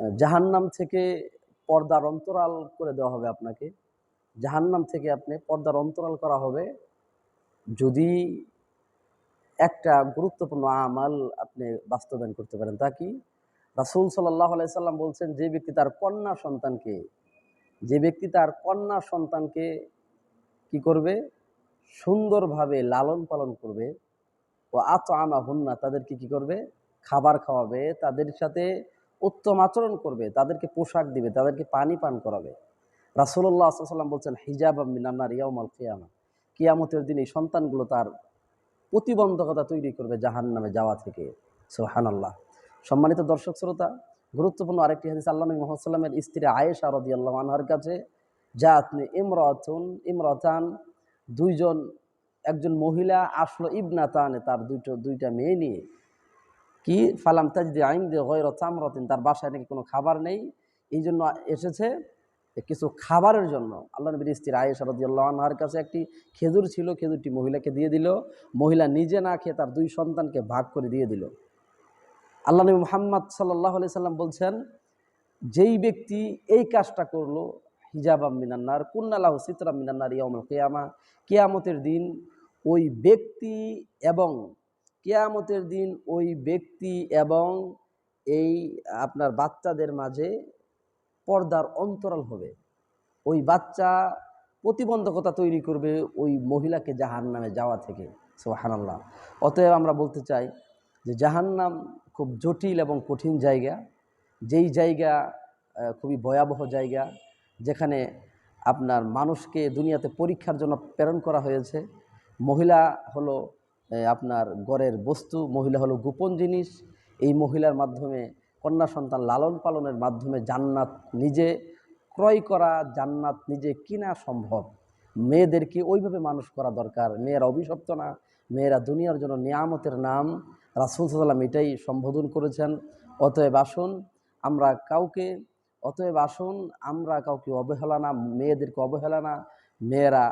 জাহান্নাম থেকে পর্দার অন্তরাল করে দেওয়া হবে আপনাকে। জাহান্নাম থেকে আপনি পর্দার অন্তরাল করা হবে। যদি একটা গুরুত্বপূর্ণ আমাল আপনি বাস্তবায়ন করতে পারেন, তা কি? রাসুল সাল্লাহ সাল্লাম বলছেন, যে ব্যক্তি তার কন্যা সন্তানকে, যে ব্যক্তি তার কন্যা সন্তানকে কি করবে? সুন্দরভাবে লালন পালন করবে। ও আত আমা হুন্না তাদেরকে কি করবে? খাবার খাওয়াবে। তাদের সাথে উত্তম আচরণ করবে, তাদেরকে পোশাক দিবে, তাদেরকে পানি পান করাবে। রাসুল্লাহ সাল্লাম বলছেন, হিজাব মিনান্নার ইয়ামাল কিয়ামা। কিয়ামতের দিন এই সন্তানগুলো তার প্রতিবন্ধকতা তৈরি করবে জাহান নামে যাওয়া থেকে। সোহান আল্লাহ সম্মানিত দর্শক শ্রোতা, গুরুত্বপূর্ণ আরেকটি হাদিস আল্লাহ নবী মোহাম্মদ সাল্লামের স্ত্রী আয়েশা রদি আল্লাহ আনহার কাছে যা আপনি ইমরাতুন, ইমরাতান, দুইজন, একজন মহিলা আসলো ইবনাতানে, তার দুইটো, দুইটা মেয়ে নিয়ে। কি? ফালাম তাজদি আইন দিয়ে গয়র চামরতিন, তার বাসায় নাকি কোনো খাবার নেই। এই জন্য এসেছে কিছু খাবারের জন্য। আল্লাহ নবীর স্ত্রী আয়েশা রদিয়াল্লাহ আনহার কাছে একটি খেজুর ছিল, খেজুরটি মহিলাকে দিয়ে দিল। মহিলা নিজে না খেয়ে তার দুই সন্তানকে ভাগ করে দিয়ে দিল। আল্লাহ নবী মোহাম্মদ সাল্লাহ আলি সাল্লাম বলছেন, যেই ব্যক্তি এই কাজটা করল, হিজাবাম মিনান্নার কুন্নালাহ সিতরাম মিনান্নার ইয়ামুল কেয়ামা, কেয়ামতের দিন ওই ব্যক্তি এবং কেয়ামতের দিন ওই ব্যক্তি এবং এই আপনার বাচ্চাদের মাঝে পর্দার অন্তরাল হবে। ওই বাচ্চা প্রতিবন্ধকতা তৈরি করবে ওই মহিলাকে জাহান নামে যাওয়া থেকে সোহানাল্লাহ অতএব আমরা বলতে চাই যে জাহান্নাম খুব জটিল এবং কঠিন জায়গা। যেই জায়গা খুবই ভয়াবহ জায়গা, যেখানে আপনার মানুষকে দুনিয়াতে পরীক্ষার জন্য প্রেরণ করা হয়েছে। মহিলা হলো আপনার গড়ের বস্তু। মহিলা হলো গোপন জিনিস। এই মহিলার মাধ্যমে, কন্যা সন্তান লালন পালনের মাধ্যমে জান্নাত নিজে ক্রয় করা, জান্নাত নিজে কিনা সম্ভব। মেয়েদেরকে ওইভাবে মানুষ করা দরকার। মেয়েরা অভিশপ্ত না। মেয়েরা দুনিয়ার জন্য নিয়ামতের নাম। রাসুল সাল্লাম এটাই সম্বোধন করেছেন। অতএব আসুন, আমরা কাউকে, অতএব আসুন, আমরা কাউকে অবহেলা না, মেয়েদেরকে অবহেলা না। মেয়েরা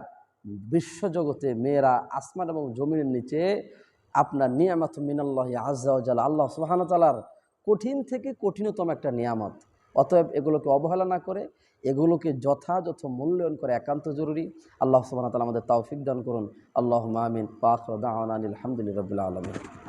বিশ্বজগতে মেয়েরা আসমান এবং জমিনের নিচে আপনার নিয়ামত মিনাল্লাহ আজ্জাল আল্লাহ সুহানতালার কঠিন থেকে কঠিনতম একটা নিয়ামত। অতএব এগুলোকে অবহেলা না করে, এগুলোকে যথাযথ মূল্যায়ন করে একান্ত জরুরি। আল্লাহ সুবাহ তালা আমাদের তাওফিক দান করুন। আল্লাহ মামিন পাখ দাওয়ান আলহামদুলিল্লাহ রবিল্লা আলমিন।